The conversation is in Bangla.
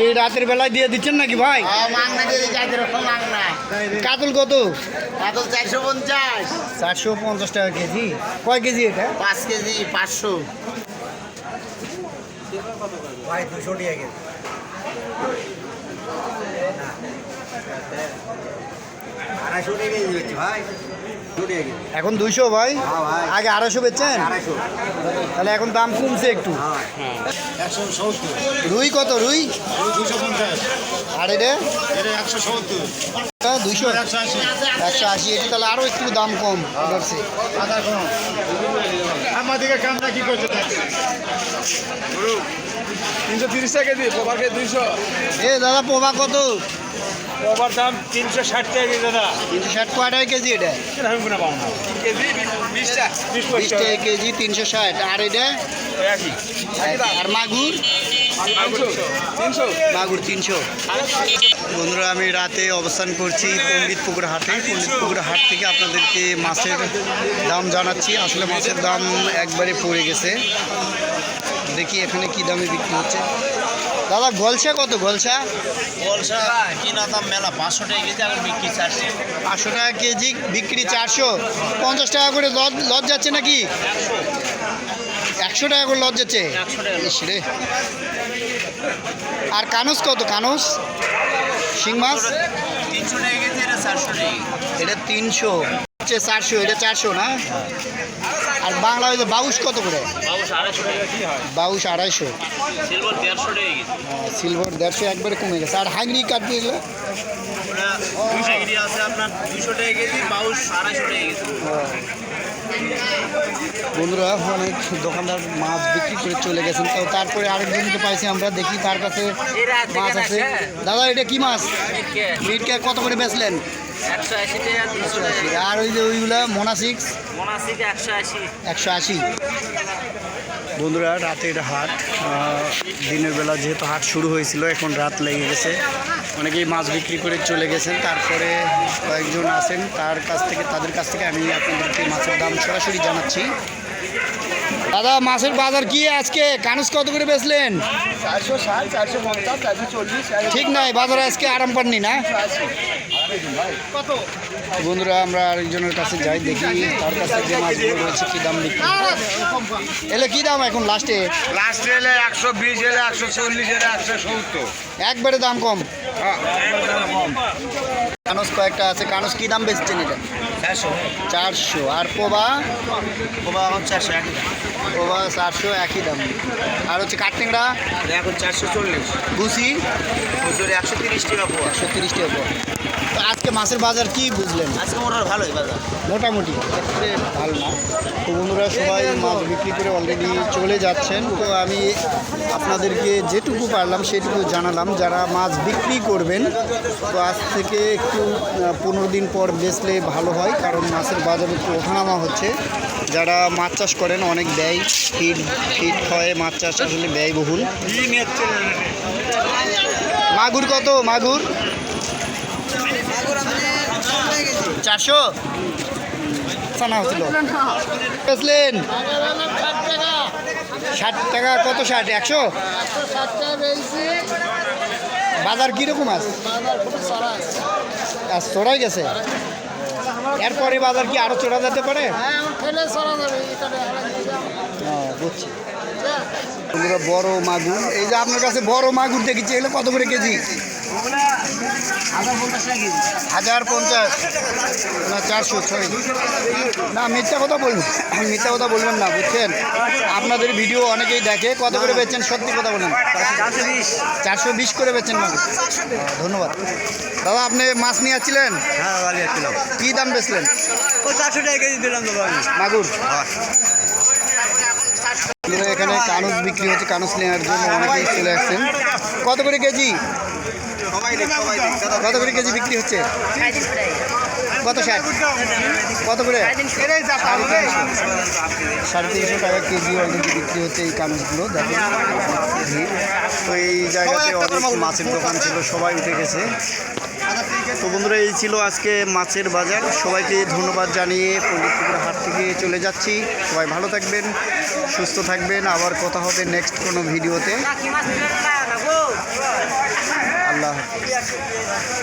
এই রাতের বেলায় দিয়ে দিচ্ছেন নাকি ভাই? কাতল কত? এখন চারশো পঞ্চাশ। চারশো পঞ্চাশ টাকা কেজি। কয় কেজি এটা? পাঁচ কেজি পাঁচশো। ভাই দুশো টাকা কেজি। আড়াইশো টাকা কেজি ভাই। এখন দুইশো ভাই? হ্যাঁ আগে আড়াইশো বেচছেন? তাহলে এখন দাম কমছে একটু। রুই কত রুই? আর এটা? দুইশো? একশো আশি। একশো আশি এটা তাহলে আরও একটু দাম কম ধরছে। দিকে কামটা কি করছে? তিনশো তিরিশ টাকা কেজি পোবার কেজি দুইশো। এ দাদা পোবা কত? পোবার দাম তিনশো ষাট টাকা কেজি দাদা। তিনশো ষাট কয় টাকা কেজি এটা? আমি কোনো পাবো না। কেজি বিশ বিশ পঁচিশ টাকা কেজি তিনশো ষাট। আর এটা? আর মাগুর? মাগুর তিনশো। বন্ধুরা আমি রাতে অবস্থান করছি পণ্ডিত পুকুর হাটে। পণ্ডিত পুকুর হাট থেকে আপনাদেরকে মাছের দাম জানাচ্ছি। আসলে মাছের দাম একবারে পড়ে গেছে। দেখি এখানে কি দামে বিক্রি হচ্ছে। দাদা গলসা কত গলসা কিনা দাম মেলা পাঁচশো টাকা কেজি বিক্রি চারশো। পাঁচশো টাকা কেজি বিক্রি চারশো। পঞ্চাশ টাকা করে লজ লজ যাচ্ছে নাকি? একশো টাকা করে লজ যাচ্ছে? রে। আর কানুস কত কানুস? শিং মাছ? তিনশো টাকা কেজি এটা চারশো এটা তিনশো। হচ্ছে চারশো এটা চারশো না? আর বাংলা হয়েছে বাউশ কত করে? বাবু আড়াইশো হয়। বাউশ আড়াইশো। সিলভার দেড়শো একবারে কমে গেছে। আর হাঙ্গরি কাঠ দিয়েছিল আছে আপনার দুশো টাকা কেজি বাউশ আড়াইশো টাকা কেজি। বন্ধুরা অনেক দোকানদার মাছ বিক্রি করে চলে গেছেন। তো তারপরে আরেকজনকে পাইছি আমরা দেখি তার কাছে মাছ আছে। দাদা এটা কি মাছ? মিটকে। কত করে বেচলেন? আর ওই যে ওইগুলা মোনাসিক্স মোনাসিক একশো আশি। একশো আশি। বন্ধুরা রাতের হাট দিনের বেলা যেহেতু হাট শুরু হয়েছিল এখন রাত লেগে গেছে। অনেকেই মাছ বিক্রি করে চলে গেছেন তারপরে কয়েকজন আছেন। তার কাছ থেকে তাদের কাছ থেকে আমি আপনাদেরকে মাছের দাম সরাসরি জানাচ্ছি। দাদা মাছের বাজার কি আজকে? কানুস কত করে বেচলেন? ঠিক নাই বাজারে আজকে আরাম পাননি না? বন্ধুরা আমরা আরেকজনের কাছে যাই দেখি তার কাছে যে মাছগুলো রয়েছে কী দাম বিক্রি এলে কী দাম এখন লাস্টে লাস্টে এলে একশো বিশ এলে একশো চল্লিশ এলে একশো সত্তর। একবারে দাম কম। কানস কয়েকটা আছে। কানস কি দাম বেচছেন এটা? চারশো। চারশো। আর পোবা? বাবা এখন চারশো এক পোবা চারশো একই দাম। আর হচ্ছে কাঠটেংরা? এখন চারশো চল্লিশ। হুজুর একশো তিরিশ টাকা পোয়া। একশো তিরিশ টাকা পোয়া। তো আজকে মাছের বাজার কি বুঝলেন? আজকে মোটার ভালোই বাজার। মোটামুটি। ভালো না। তো বন্ধুরা সবাই মাছ বিক্রি করে অলরেডি চলে যাচ্ছেন। তো আমি আপনাদেরকে যেটুকু পারলাম সেটুকু জানালাম। যারা মাছ বিক্রি করবেন তো আজ থেকে একটু আহ, পনেরো দিন পর বেচলে ভালো হয় কারণ মাছের বাজারে একটু ওঠানামা হচ্ছে। যারা মাছ চাষ করেন অনেক ব্যয় ফিড ফিড হয় মাছ চাষ আসলে ব্যয়বহুল। মাগুর কত? মাগুর? চারশো? সানা হচ্ছিল। বেচলেন? ষাট টাকা। কত ষাট? একশো? বাজার কীরকম আছে? আজ চড়াই গেছে? এরপরে বাজার কি আরও চড়া যেতে পারে? হ্যাঁ, বুঝছি। বড় মাগুর। এই যে আপনার কাছে বড় মাগুর দেখেছি এগুলো কত করে কেজি? হাজার পঞ্চাশ। না চারশো ছয় না মিথ্যা কথা বলবেন মিথ্যা কথা বলবেন না বুঝছেন? আপনাদের ভিডিও অনেকেই দেখে কত করে বেচছেন সত্যি কথা বলেন। চারশো বিশ করে বেচছেন হ্যাঁ, ধন্যবাদ। দাদা আপনি মাছ নিয়ে আসছিলেন? হ্যাঁ কী দাম বেচলেন? ও চারশো টাকা কেজি দিলাম মাগুর। বন্ধুরা, এখানে কানুস বিক্রি হচ্ছে কানুস নেওয়ার জন্য অনেকেই চলে আসছেন। কত করে কেজি? কত করে কেজি বিক্রি হচ্ছে? কত ষাট? কত করে? সাড়ে তিনশো টাকা কেজি অলরেডি বিক্রি হচ্ছে এই কানুসগুলো দেখেন তো এই জায়গাতে অনেক মাছের দোকান ছিল সবাই উঠে গেছে। তো বন্ধুরা এই ছিল আজকে মাছের বাজার। সবাইকে ধন্যবাদ জানিয়ে পণ্ডিতপুকুর হাট থেকে চলে যাচ্ছি। সবাই ভালো থাকবেন সুস্থ থাকবেন। আবার কথা হবে নেক্সট কোনো ভিডিওতে। আল্লাহ হাফিজ।